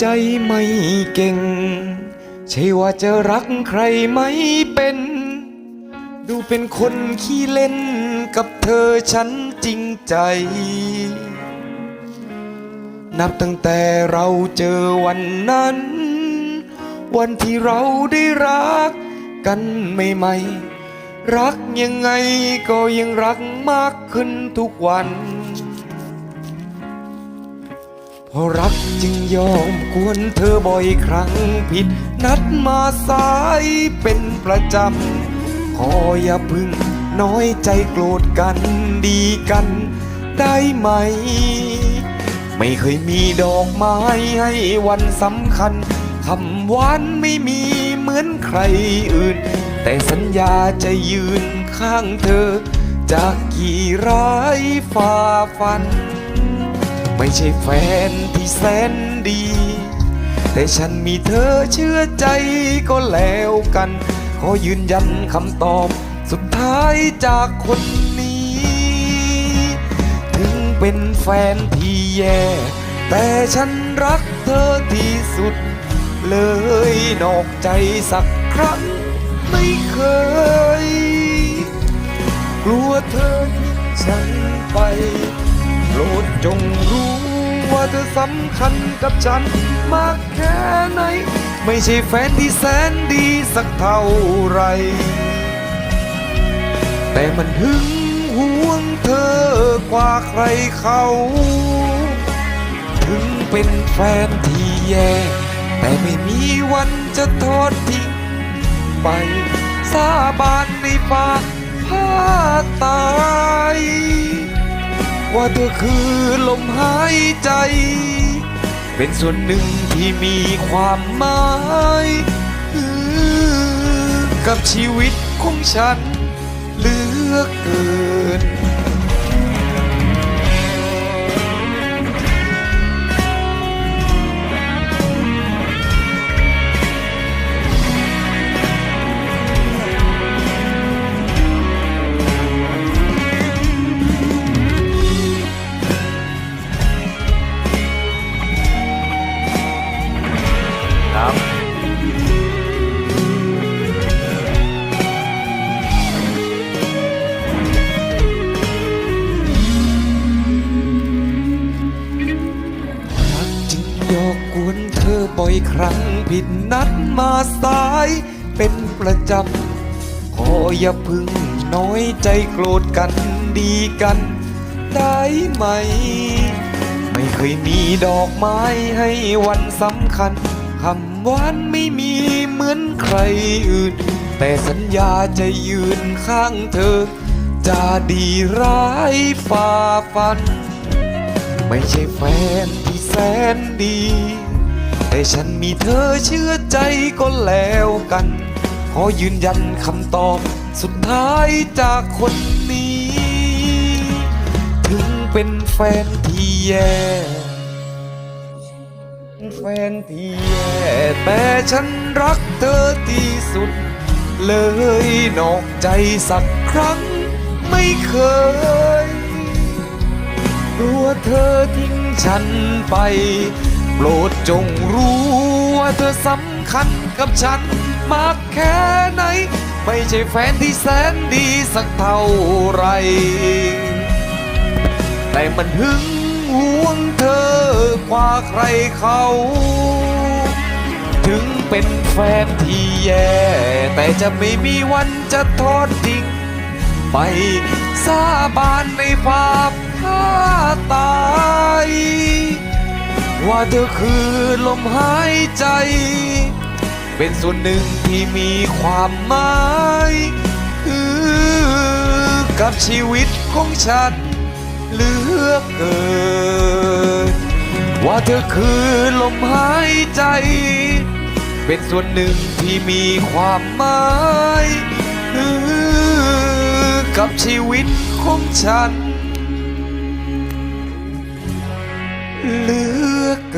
ใจไม่เก่ง ใช่ว่าจะรักใครไม่เป็น ดูเป็นคนขี้เล่นกับเธอฉันจริงใจ นับตั้งแต่เราเจอวันนั้น วันที่เราได้รักกันใหม่ๆรักยังไงก็ยังรักมากขึ้นทุกวัน พอรักจึงยอมกวนเธอบ่อยครั้งผิด นัดมาสายเป็นประจำขออย่าพึ่งน้อยใจโกรธกันดีกันได้ไหม ไม่เคยมีดอกไม้ให้วันสำคัญคำหวานไม่มีเหมือนใครอื่น แต่สัญญาจะยืนข้างเธอ จากกี่ร้ายฝ่าฟัน ไม่ใช่แฟนที่แสนดี แต่ฉันมีเธอเชื่อใจก็แล้วกัน ขอยืนยันคำตอบสุดท้ายจากคนนี้ ถึงเป็นแฟนที่แย่ แต่ฉันรักเธอที่สุด เลยนอกใจสักครั้งไม่เคย กลัวเธอทิ้งฉันไปโป รดจงรู้ว่าเธอสำคัญกับฉันมากแค่ไหน ไม่ใช่แฟนที่แสนดีสักเท่าไร แต่มันหึงหวงเธอกว่าใครเขา ถึงเป็นแฟนที่แย่ แต่ไม่มีวันจะทอดทิ้งไปสาบานในฟ้าผ้าตาย ว่าเธอคือลมหายใจ เป็นส่วนหนึ่งที่มีความหมาย กับชีวิตของฉัน ครั้งผิดนัดมาสายเป็นประจำขออย่าพึ่งน้อยใจโกรธกันดีกัน ได้ไหม ไม่เคยมีดอกไม้ให้วันสำคัญคำหวานไม่มีเหมือนใครอื่น แต่สัญญาจะยืนข้างเธอ จะดีร้ายฝ่าฟัน ไม่ใช่แฟนที่แสนดี แต่ฉันมีเธอเชื่อใจก็แล้วกัน ขอยืนยันคำตอบสุดท้ายจากคนนี้ ถึงเป็นแฟนที่แย่แฟนที่แย่แต่ฉันรักเธอที่สุด เลยนอกใจสักครั้งไม่เคยกลัวเธอทิ้งฉันไป โปรดจงรู้ว่าเธอสำคัญกับฉันมากแค่ไหน ไม่ใช่แฟนที่แสนดีสักเท่าไร แต่มันหึงหวงเธอกว่าใครเขา ถึงเป็นแฟนที่แย่ แต่จะไม่มีวันจะทอดทิ้งไปสาบานในฟ้าผ้าตาย ว่าเธอคือลมหายใจ เป็นส่วนหนึ่งที่มีความหมายกับชีวิตของฉันเหลือเกินว่าเธอคือลมหายใจ เป็นส่วนหนึ่งที่มีความหมายกับชีวิตของฉันเหลือ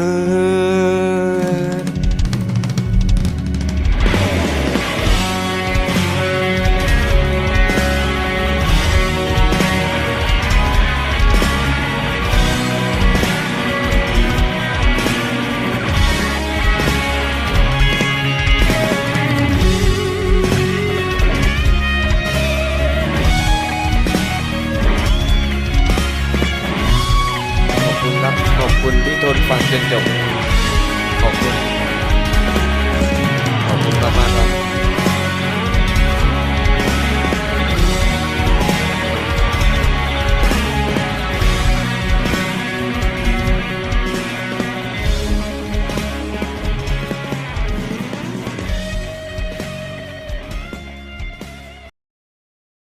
เคุณที่